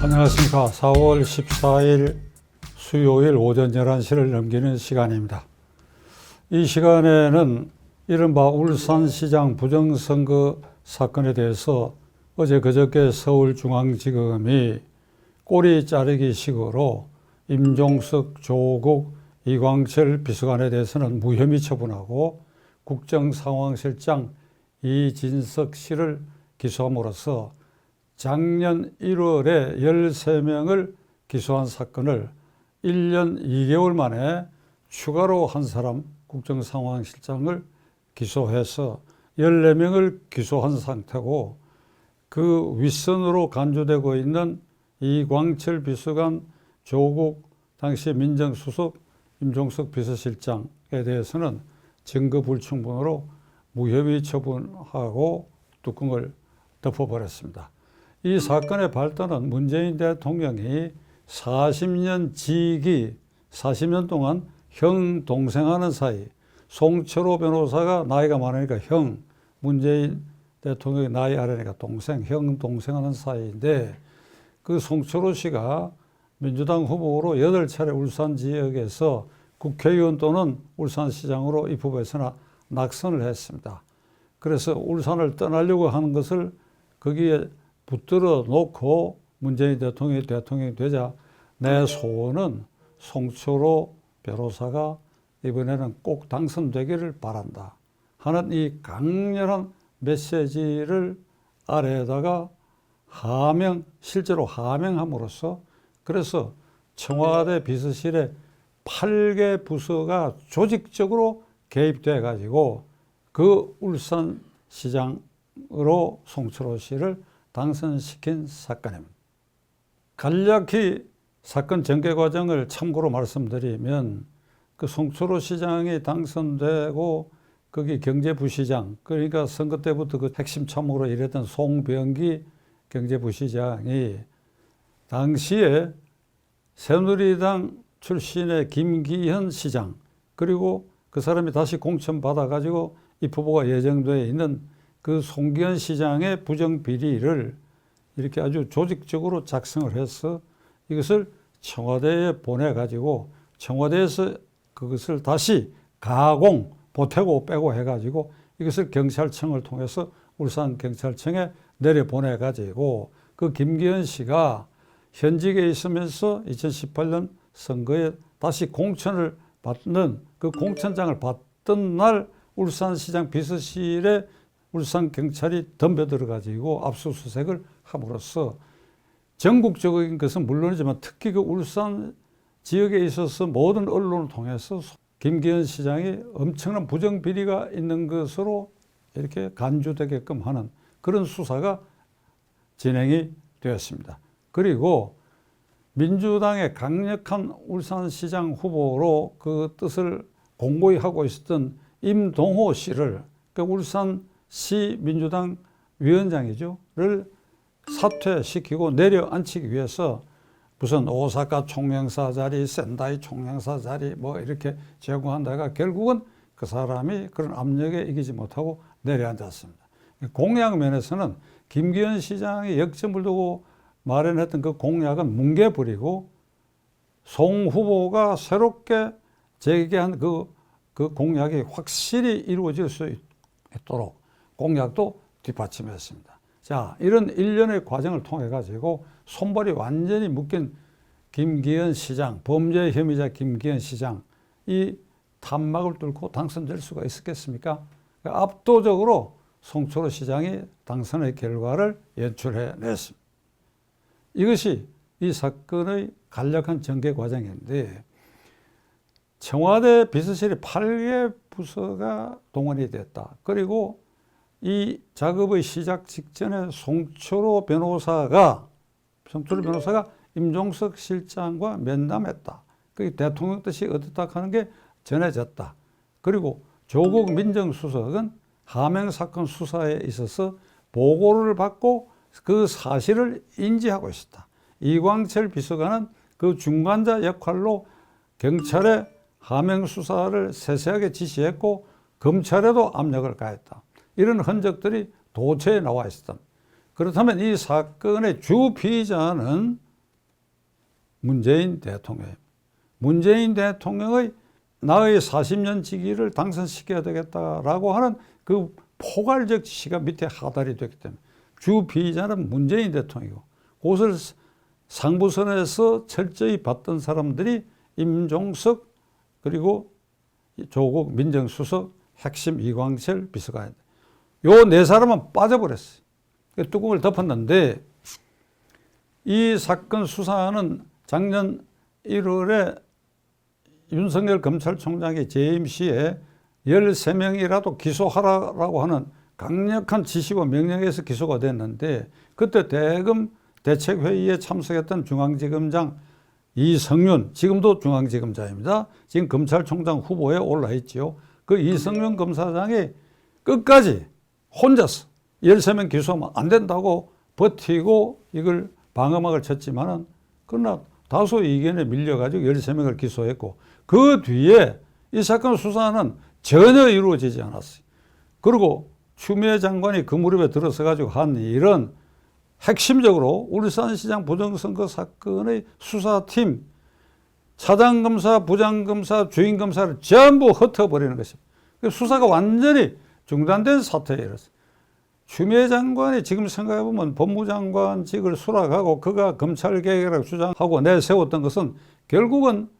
안녕하십니까. 4월 14일 수요일 오전 11시를 넘기는 시간입니다. 이 시간에는 이른바 울산시장 부정선거 사건에 대해서 어제 그저께 서울중앙지검이 꼬리 자르기 식으로 임종석, 조국, 이광철 비서관에 대해서는 무혐의 처분하고 국정상황실장 이진석 씨를 기소함으로써 작년 1월에 13명을 기소한 사건을 1년 2개월 만에 추가로 한 사람 국정상황실장을 기소해서 14명을 기소한 상태고 그 윗선으로 간주되고 있는 이광철 비서관, 조국 당시 민정수석, 임종석 비서실장에 대해서는 증거 불충분으로 무혐의 처분하고 뚜껑을 덮어버렸습니다. 이 사건의 발단은 문재인 대통령이 40년 지기, 40년 동안 형, 동생 하는 사이, 송철호 변호사가 나이가 많으니까 형, 문재인 대통령이 나이 아래니까 동생, 형, 동생 하는 사이인데 그 송철호 씨가 민주당 후보로 8차례 울산 지역에서 국회의원 또는 울산시장으로 입후보에서나 낙선을 했습니다. 그래서 울산을 떠나려고 하는 것을 거기에 붙들어 놓고 문재인 대통령이 대통령이 되자 내 소원은 송철호 변호사가 이번에는 꼭 당선되기를 바란다. 하는 이 강렬한 메시지를 아래에다가 하명 실제로 하명함으로써 그래서 청와대 비서실에 8개 부서가 조직적으로 개입돼 가지고 그 울산 시장으로 송철호 씨를 당선시킨 사건입니다. 간략히 사건 전개 과정을 참고로 말씀드리면 그 송철호 시장이 당선되고 거기 경제부시장 그러니까 선거 때부터 그 핵심 참모로 일했던 송병기 경제부시장이 당시에 새누리당 출신의 김기현 시장 그리고 그 사람이 다시 공천 받아가지고 입후보가 예정되어 있는 그 송기현 시장의 부정 비리를 이렇게 아주 조직적으로 작성을 해서 이것을 청와대에 보내 가지고 청와대에서 그것을 다시 가공, 보태고 빼고 해 가지고 이것을 경찰청을 통해서 울산 경찰청에 내려 보내 가지고 그 김기현 씨가 현직에 있으면서 2018년 선거에 다시 공천을 받는 그 공천장을 받던 날 울산시장 비서실에 울산 경찰이 덤벼들어 가지고 압수수색을 함으로써 전국적인 것은 물론이지만 특히 그 울산 지역에 있어서 모든 언론을 통해서 김기현 시장이 엄청난 부정 비리가 있는 것으로 이렇게 간주되게끔 하는 그런 수사가 진행이 되었습니다. 그리고 민주당의 강력한 울산시장 후보로 그 뜻을 공고히 하고 있었던 임동호 씨를 그 울산 시 민주당 위원장이죠.를 사퇴시키고 내려앉히기 위해서 무슨 오사카 총영사 자리, 센다이 총영사 자리 뭐 이렇게 제공한다가 결국은 그 사람이 그런 압력에 이기지 못하고 내려앉았습니다. 공약 면에서는 김기현 시장이 역점을 두고 마련했던 그 공약은 뭉개버리고 송 후보가 새롭게 제기한 그, 그 공약이 확실히 이루어질 수 있도록 공약도 뒷받침했습니다. 자, 이런 일련의 과정을 통해 가지고 손발이 완전히 묶인 김기현 시장, 범죄 혐의자 김기현 시장, 이 탄막을 뚫고 당선될 수가 있었겠습니까? 압도적으로 송철호 시장이 당선의 결과를 연출해 냈습니다. 이것이 이 사건의 간략한 전개 과정인데 청와대 비서실에 8개 부서가 동원이 됐다. 그리고 이 작업의 시작 직전에 송철호 변호사가 송철호 변호사가 임종석 실장과 면담했다. 그 대통령 뜻이 어떻다 하는 게 전해졌다. 그리고 조국 민정수석은 하명 사건 수사에 있어서 보고를 받고 그 사실을 인지하고 있었다. 이광철 비서관은 그 중간자 역할로 경찰에 하명 수사를 세세하게 지시했고 검찰에도 압력을 가했다. 이런 흔적들이 도처에 나와 있었다. 그렇다면 이 사건의 주 피의자는 문재인 대통령. 문재인 대통령의 나의 40년 지기를 당선시켜야 되겠다라고 하는 그 포괄적 지시가 밑에 하달이 됐기 때문에 주 피의자는 문재인 대통령이고 그것을 상부선에서 철저히 봤던 사람들이 임종석 그리고 조국 민정수석 핵심 이광철 비서관 요 네 사람은 빠져버렸어요. 그 뚜껑을 덮었는데 이 사건 수사는 작년 1월에 윤석열 검찰총장이 재임 시에 13명이라도 기소하라고 하는 강력한 지시와 명령에서 기소가 됐는데 그때 대검 대책회의에 참석했던 중앙지검장 이성윤 지금도 중앙지검장입니다. 지금 검찰총장 후보에 올라 있지요. 그 이성윤 검사장이 끝까지 혼자서 13명 기소하면 안 된다고 버티고 이걸 방어막을 쳤지만은 그러나 다수 의견에 밀려가지고 13명을 기소했고 그 뒤에 이 사건 수사는 전혀 이루어지지 않았어요. 그리고 추미애 장관이 그 무렵에 들어서 가지고 한 일은 핵심적으로 울산시장 부정선거 사건의 수사팀 차장검사, 부장검사, 주임검사를 전부 흩어버리는 것입니다. 그 수사가 완전히 중단된 사태에 이르렀어요. 추미애 장관이 지금 생각해보면 법무장관직을 수락하고 그가 검찰개혁이라고 주장하고 내세웠던 것은 결국은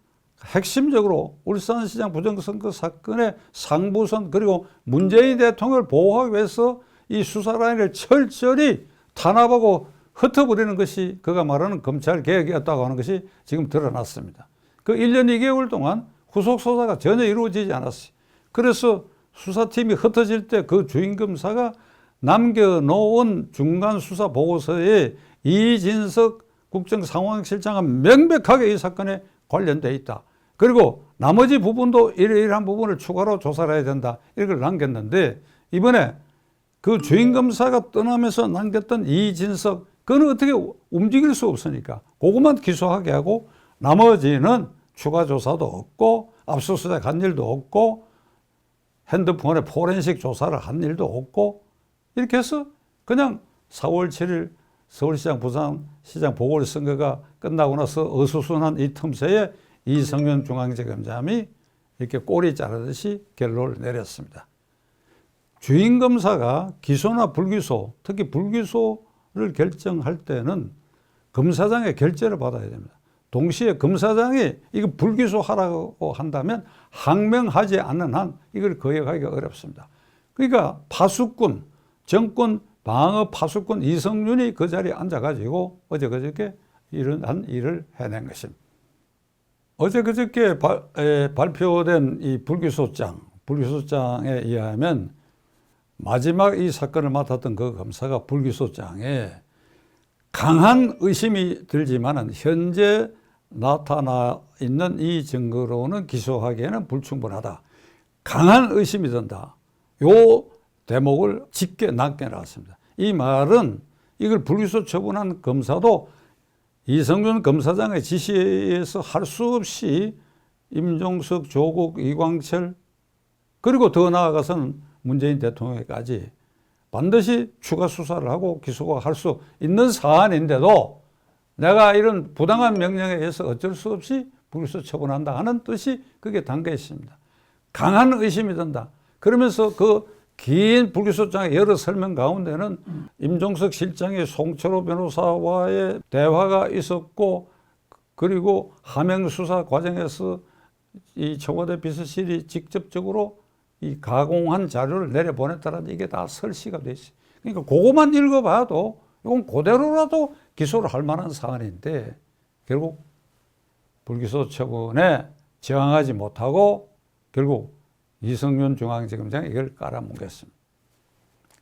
핵심적으로 울산시장 부정선거 사건의 상부선 그리고 문재인 대통령을 보호하기 위해서 이 수사라인을 철저히 탄압하고 흩어버리는 것이 그가 말하는 검찰개혁이었다고 하는 것이 지금 드러났습니다. 그 1년 2개월 동안 후속 수사가 전혀 이루어지지 않았어요. 그래서 수사팀이 흩어질 때 그 주임 검사가 남겨놓은 중간 수사 보고서에 이진석 국정상황실장은 명백하게 이 사건에 관련돼 있다. 그리고 나머지 부분도 이러이러한 부분을 추가로 조사를 해야 된다. 이걸 남겼는데 이번에 그 주임 검사가 떠나면서 남겼던 이진석 그는 어떻게 움직일 수 없으니까 그것만 기소하게 하고 나머지는 추가 조사도 없고 압수수색 한 일도 없고 핸드폰에 포렌식 조사를 한 일도 없고 이렇게 해서 그냥 4월 7일 서울시장 부산시장 보궐선거가 끝나고 나서 어수선한 이 틈새에 이성윤 중앙지검장이 이렇게 꼬리 자르듯이 결론을 내렸습니다. 주임 검사가 기소나 불기소, 특히 불기소를 결정할 때는 검사장의 결재를 받아야 됩니다. 동시에 검사장이 이거 불기소하라고 한다면 항명하지 않는 한 이걸 거역하기가 어렵습니다. 그러니까 파수꾼, 정권 방어 파수꾼 이성윤이 그 자리에 앉아가지고 어제 그저께 이런 일을 해낸 것입니다. 어제 그저께 발, 에, 발표된 이 불기소장, 불기소장에 의하면 마지막 이 사건을 맡았던 그 검사가 불기소장에 강한 의심이 들지만은 현재 나타나 있는 이 증거로는 기소하기에는 불충분하다. 강한 의심이 든다. 요 대목을 짙게 남겨놨습니다. 이 말은 이걸 불기소 처분한 검사도 이성준 검사장의 지시에서 할 수 없이 임종석, 조국, 이광철 그리고 더 나아가서는 문재인 대통령까지 반드시 추가 수사를 하고 기소가 할 수 있는 사안인데도 내가 이런 부당한 명령에 의해서 어쩔 수 없이 불기소 처분한다 하는 뜻이 그게 담겨 있습니다. 강한 의심이 든다. 그러면서 그 긴 불기소장의 여러 설명 가운데는 임종석 실장이 송철호 변호사와의 대화가 있었고 그리고 하명 수사 과정에서 이 청와대 비서실이 직접적으로 이 가공한 자료를 내려보냈다는 이게 다 설시가 돼 있어요. 그러니까 그것만 읽어봐도 이건 그대로라도 기소를 할 만한 사안인데 결국 불기소 처분에 저항하지 못하고 결국 이성윤 중앙지검장이 이걸 깔아뭉갰습니다.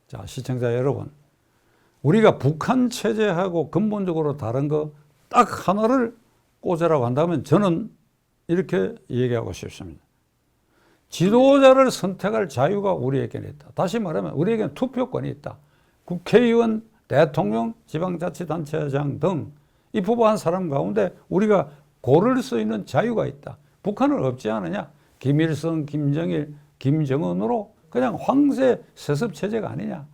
자, 시청자 여러분. 우리가 북한 체제하고 근본적으로 다른 거 딱 하나를 꽂으라고 한다면 저는 이렇게 얘기하고 싶습니다. 지도자를 선택할 자유가 우리에게는 있다. 다시 말하면 우리에게는 투표권이 있다. 국회의원, 대통령, 지방자치단체장 등 입후보한 사람 가운데 우리가 고를 수 있는 자유가 있다. 북한은 없지 않느냐? 김일성, 김정일, 김정은으로 그냥 황새 세습 체제가 아니냐.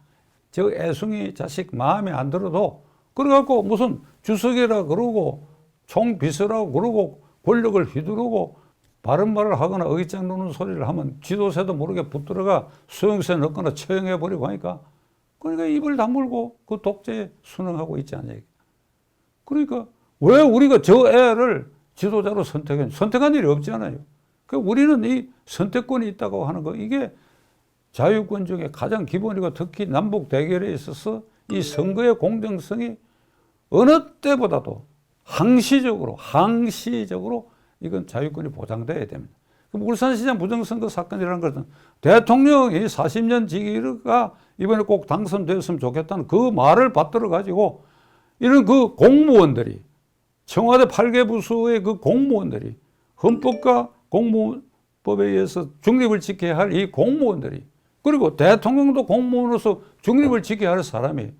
저 애송이 자식 마음에 안 들어도 그래갖고 무슨 주석이라 그러고 총비서라고 그러고 권력을 휘두르고 바른 말을 하거나 놓는 소리를 하면 지도새도 모르게 붙들어가 수용소에 넣거나 처형해버리고 하니까 그러니까 입을 다물고 그 독재에 순응하고 있지 않냐. 그러니까 왜 우리가 저 애를 지도자로 선택한, 선택한 일이 없잖아요. 그 우리는 이 선택권이 있다고 하는 거, 이게 자유권 중에 가장 기본이고 특히 남북 대결에 있어서 이 선거의 공정성이 어느 때보다도 항시적으로, 항시적으로 이건 자유권이 보장돼야 됩니다. 그럼 울산시장 부정선거 사건이라는 것은 대통령이 40년 지기가 이번에 꼭 당선됐으면 좋겠다는 그 말을 받들어 가지고 이런 그 공무원들이 청와대 8개 부서의 그 공무원들이 헌법과 공무원법에 의해서 중립을 지켜야 할 이 공무원들이 그리고 대통령도 공무원으로서 중립을 지켜야 할 사람이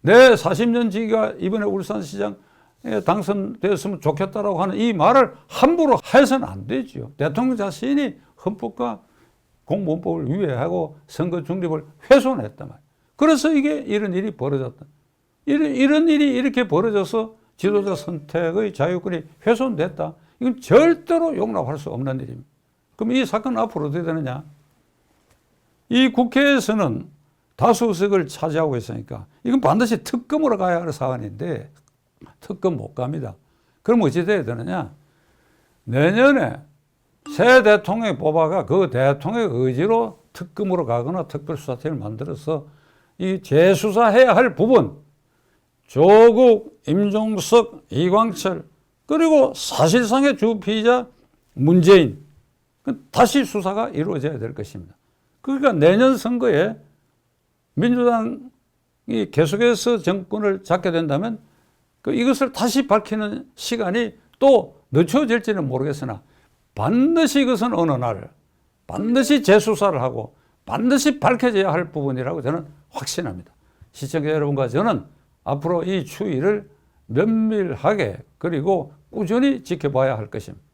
내 40년 지기가 이번에 울산시장 에 당선되었으면 좋겠다라고 하는 이 말을 함부로 해서는 안 되지요. 대통령 자신이 헌법과 공무원법을 위배하고 선거 중립을 훼손했단 말이에요. 그래서 이게 이런 일이 벌어졌다. 이런, 이런 일이 이렇게 벌어져서 지도자 선택의 자유권이 훼손됐다. 이건 절대로 용납할 수 없는 일입니다. 그럼 이 사건은 앞으로 어떻게 되느냐? 이 국회에서는 다수의석을 차지하고 있으니까 이건 반드시 특검으로 가야 할 사안인데 특검 못 갑니다. 그럼 어찌 돼야 되느냐? 내년에 새 대통령이 뽑아가 그 대통령의 의지로 특검으로 가거나 특별수사팀을 만들어서 이 재수사해야 할 부분 조국, 임종석, 이광철 그리고 사실상의 주 피의자 문재인 그 다시 수사가 이루어져야 될 것입니다. 그러니까 내년 선거에 민주당이 계속해서 정권을 잡게 된다면 그 이것을 다시 밝히는 시간이 또 늦춰질지는 모르겠으나 반드시 이것은 어느 날 반드시 재수사를 하고 반드시 밝혀져야 할 부분이라고 저는 확신합니다. 시청자 여러분과 저는 앞으로 이 추이를 면밀하게 그리고 꾸준히 지켜봐야 할 것입니다.